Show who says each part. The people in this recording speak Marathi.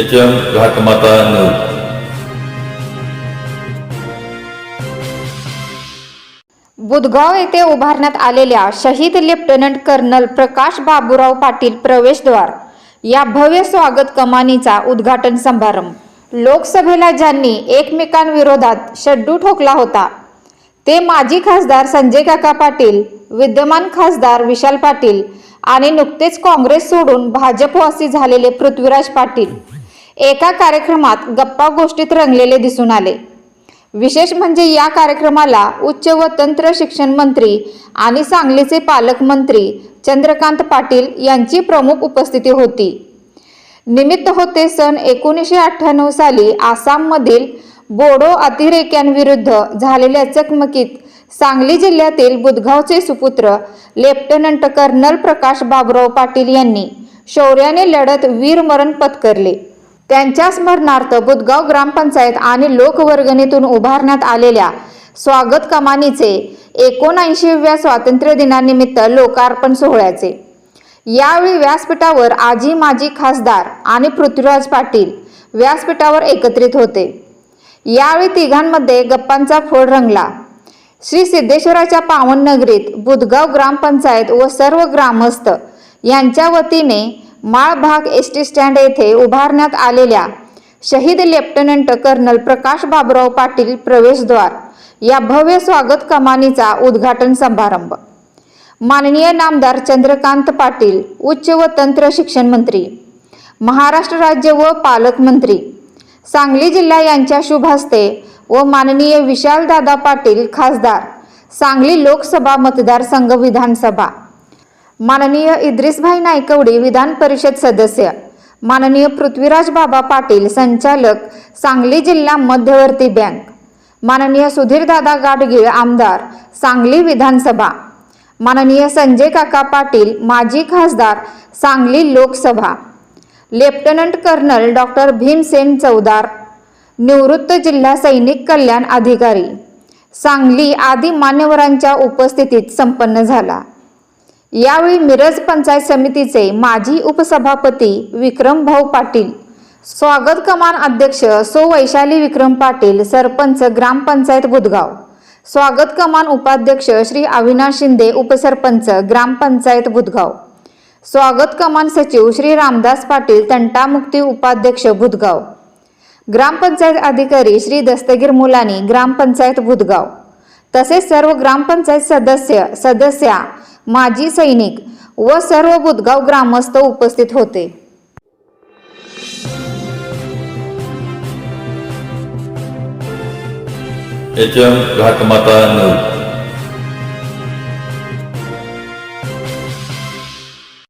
Speaker 1: H M Ghatmata news
Speaker 2: Budhgaon येथे उभारण्यात आलेल्या शहीद लेफ्टनंट कर्नल प्रकाश बाबूराव पाटील प्रवेशद्वार या भव्य स्वागत कमानीचा उद्घाटन समारंभ. लोकसभेला ज्यांनी एकमेकांविरोधात शड्डू ठोकला होता ते माजी खासदार संजय काका पाटील विद्यमान खासदार विशाल पाटील आणि नुकतेच काँग्रेस सोडून भाजपवासी झालेले पृथ्वीराज पाटील. एका कार्यक्रमात गप्पा गोष्टीत रंगलेले दिसून आले. विशेष म्हणजे या कार्यक्रमाला उच्च व तंत्र शिक्षण मंत्री आणि सांगलीचे पालकमंत्री चंद्रकांत पाटील यांची प्रमुख उपस्थिती होती. निमित्त होते सन एकोणीसशे अठ्ठ्याण्णव साली आसाममधील बोडो अतिरेक्यांविरुद्ध झालेल्या चकमकीत सांगली जिल्ह्यातील बुधगावचे सुपुत्र लेफ्टनंट कर्नल प्रकाश बाबुराव पाटील यांनी शौर्याने लढत वीरमरण पत्करले. त्यांच्या स्मरणार्थ बुधगाव ग्रामपंचायत आणि लोकवर्गणीतून उभारण्यात आलेल्या स्वागत कमानीचे एकोणऐंशीव्या स्वातंत्र्य दिनानिमित्त लोकार्पण सोहळ्याचे. यावेळी व्यासपीठावर आजी माजी खासदार आणि पृथ्वीराज पाटील व्यासपीठावर एकत्रित होते. यावेळी तिघांमध्ये गप्पांचा फोड रंगला. श्री सिद्धेश्वराच्या पावन नगरीत बुधगाव ग्रामपंचायत व सर्व ग्रामस्थ यांच्या वतीने माळभाग एस टी स्टँड येथे उभारण्यात आलेल्या शहीद लेफ्टनंट कर्नल प्रकाश बाबुराव पाटील प्रवेशद्वार या भव्य स्वागत कमानीचा उद्घाटन समारंभ. माननीय नामदार चंद्रकांत पाटील उच्च व तंत्र शिक्षण मंत्री महाराष्ट्र राज्य व पालकमंत्री सांगली जिल्हा यांच्या शुभ हस्ते व माननीय विशालदादा पाटील खासदार सांगली लोकसभा मतदारसंघ विधानसभा. माननीय इद्रिसभाई नायकवडी विधान परिषद सदस्य. माननीय पृथ्वीराज बाबा पाटील संचालक सांगली जिल्हा मध्यवर्ती बँक. माननीय सुधीरदादा गाडगीळ आमदार सांगली विधानसभा. माननीय संजय काका पाटील माजी खासदार Sangli Lok Sabha. Lieutenant colonel doctor Bhimsen Choudhar. निवृत्त जिल्हा सैनिक कल्याण अधिकारी. सांगली आदी मान्यवरांच्या उपस्थितीत संपन्न झाला. यावेळी मिरज पंचायत समितीचे माजी उपसभापती विक्रम भाऊ पाटील स्वागत कमान अध्यक्ष सो वैशाली विक्रम पाटील सरपंच ग्रामपंचायत बुधगाव स्वागत कमान उपाध्यक्ष श्री अविनाश शिंदे उपसरपंच ग्रामपंचायत बुधगाव स्वागत कमान सचिव श्री रामदास पाटील तंटामुक्ती उपाध्यक्ष बुधगाव ग्रामपंचायत अधिकारी श्री दस्तगीर मुलानी ग्रामपंचायत बुधगाव तसेच सर्व ग्रामपंचायत सदस्य सदस्या माजी सैनिक व सर्व बुधगाव ग्रामस्थ उपस्थित होते.
Speaker 1: H M Ghatmata news.